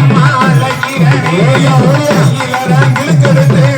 Nagamma அழகிறனே கையிலதான் கிழுக்கெடுத்து